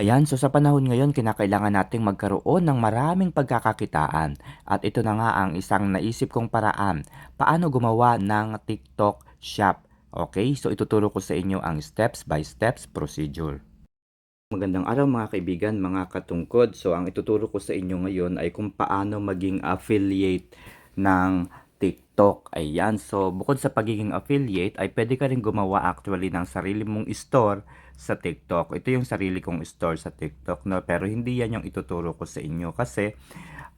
Ayan, so sa panahon ngayon, kinakailangan nating magkaroon ng maraming pagkakakitaan. At ito na nga ang isang naisip kong paraan. Paano gumawa ng TikTok shop? Okay, so ituturo ko sa inyo ang steps by steps procedure. Magandang araw mga kaibigan, mga katungkod. So ang ituturo ko sa inyo ngayon ay kung paano maging affiliate ng TikTok. Ayan, so bukod sa pagiging affiliate ay pwede ka rin gumawa actually ng sarili mong store sa TikTok. Ito yung sarili kong store sa TikTok, no? Pero hindi yan yung ituturo ko sa inyo kasi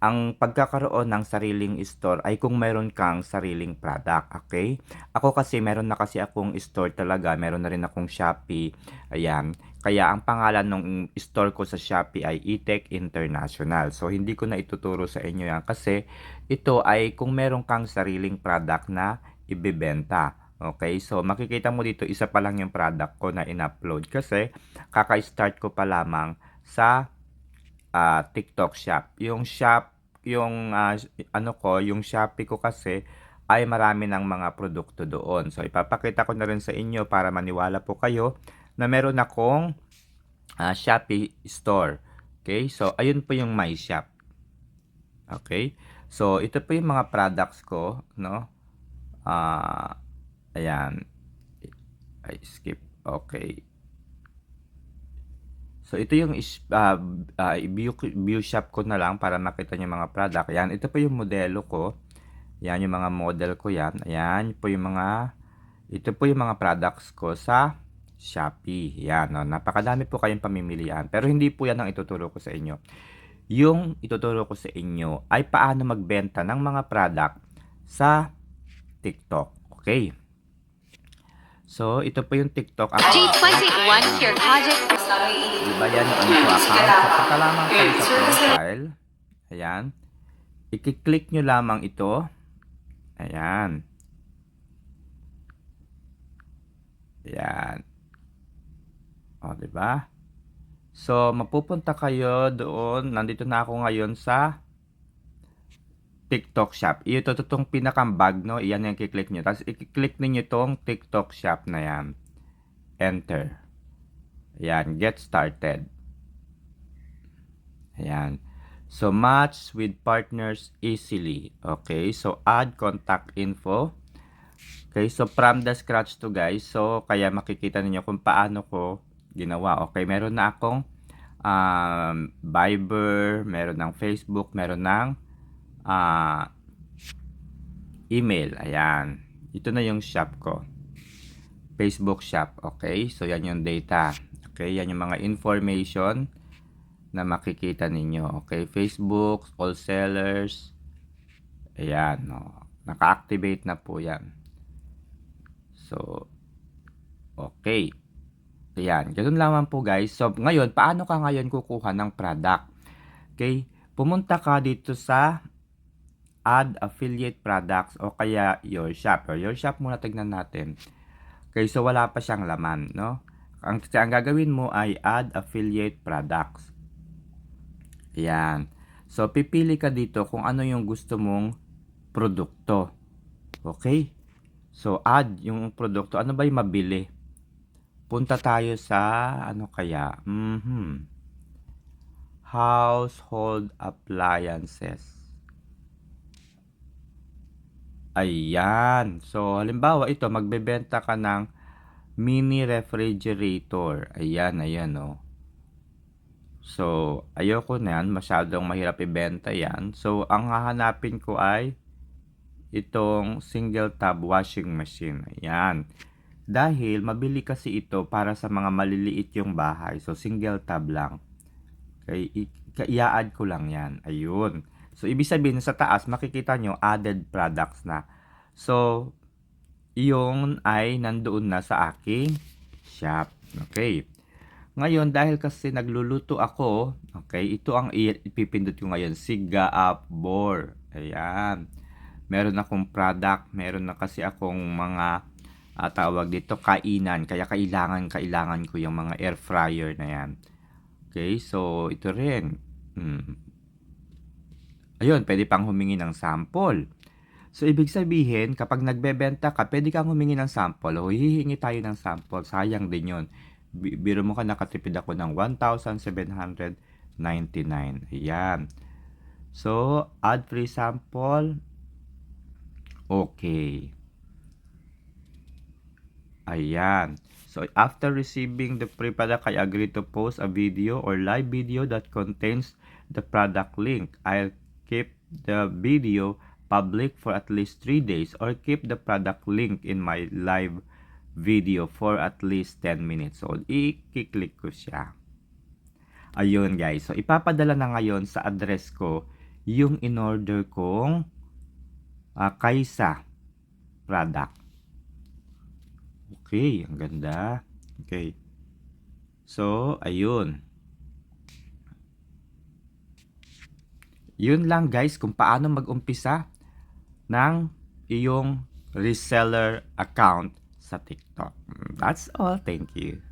ang pagkakaroon ng sariling store ay kung meron kang sariling product, okay? Ako kasi meron na kasi akong store talaga, meron na rin akong Shopee. Ayan. Kaya ang pangalan ng store ko sa Shopee ay eTech International. So hindi ko na ituturo sa inyo yan kasi ito ay kung meron kang sariling product na ibebenta. Okay, so makikita mo dito isa pa lang yung product ko na in-upload kasi kaka-start ko pa lamang sa ah, TikTok shop. Yung shop, yung ah, ano ko, yung Shopee ko kasi ay marami ng mga produkto doon. So ipapakita ko na rin sa inyo para maniwala po kayo na meron akong ah, Shopee store. Okay? So ayun po yung my shop. Okay? So ito po yung mga products ko, no? Ah, ayan. Ay, skip. Okay. So ito yung is, ah, ah, view, view shop ko na lang para makita yung mga product. Ayan, ito po yung modelo ko. Yan yung mga model ko yan. Ayan po yung mga ito po yung mga products ko sa Shopee. Yan, no? napakadami po kayong pamimilian. Pero hindi po yan ang ituturo ko sa inyo. Yung ituturo ko sa inyo ay paano magbenta ng mga product sa TikTok. Okay? So, ito po yung TikTok account. G21 Pure Project. Diba yan yung ano ko account? Kapag lamang kayo sa profile, ayan, i-click nyo lamang ito. Ayan. Ayan. O, diba? So, mapupunta kayo doon. Nandito na ako ngayon sa TikTok shop. Ito to itong pinakambag, no? Iyan yung i-click nyo. Tapos, i-click ninyo itong TikTok shop na yan. Enter. Ayan, get started. Ayan. So, match with partners easily. Okay, so add contact info. Okay, so from the scratch to guys. So, kaya makikita ninyo kung paano ko ginawa. Okay, meron na akong um, Viber, meron ng Facebook, meron ng ah, email. Ayan. Ito na yung shop ko. Facebook shop. Okay, so yan yung data. Okay, yan yung mga information na makikita ninyo. Okay, Facebook, all sellers. Ayan, no. Naka-activate na po yan. So, okay. Ayan, ganun lamang po guys. So, ngayon, paano ka ngayon kukuha ng product? Okay, pumunta ka dito sa add affiliate products o kaya your shop. Or your shop muna tignan natin. Okay, so wala pa siyang laman, no? Ang, ang gagawin mo ay add affiliate products. Ayan. So, pipili ka dito kung ano yung gusto mong produkto. Okay? So, add yung produkto. Ano ba yung mabili? Punta tayo sa, ano kaya? Mhm. Household appliances. Ayan. So, halimbawa ito, magbebenta ka ng mini refrigerator. Ayan, ayan, oh. So, ayoko na yan. Masyadong mahirap ibenta yan. So, ang hahanapin ko ay itong single tab washing machine. Ayan. Dahil mabili kasi ito para sa mga maliliit yung bahay. So, single tab lang. Okay, i-add ko lang yan. Ayun. So, ibig sabihin sa taas, makikita nyo added products na. So, yung ay nandoon na sa aking shop. Okay. Ngayon, dahil kasi nagluluto ako, okay, ito ang ipipindot ko ngayon, Siga Up Bore. Ayan. Meron akong product, meron na kasi akong mga uh, tawag dito, kainan. Kaya kailangan, kailangan ko yung mga air fryer na yan. Okay, so ito rin. Hmm. Ayun, pwede pang humingi ng sample. So, ibig sabihin, kapag nagbebenta ka, pwede kang humingi ng sample. O, hihingi tayo ng sample. Sayang din. Bi- Biro mo ka, nakatipid ako ng 1,799. Ayan. So, add free sample. Okay. Ayan. So, after receiving the free product, I agree to post a video or live video that contains the product link. I'll keep the video public for at least 3 days or keep the product link in my live video for at least 10 minutes. So, i-click ko siya. Ayun guys. So, ipapadala na ngayon sa address ko yung in-order kong ah, Kaysa product. Okay, ang ganda. Okay. So, ayun. Yun lang guys kung paano mag-umpisa ng iyong reseller account sa TikTok. That's all. Thank you.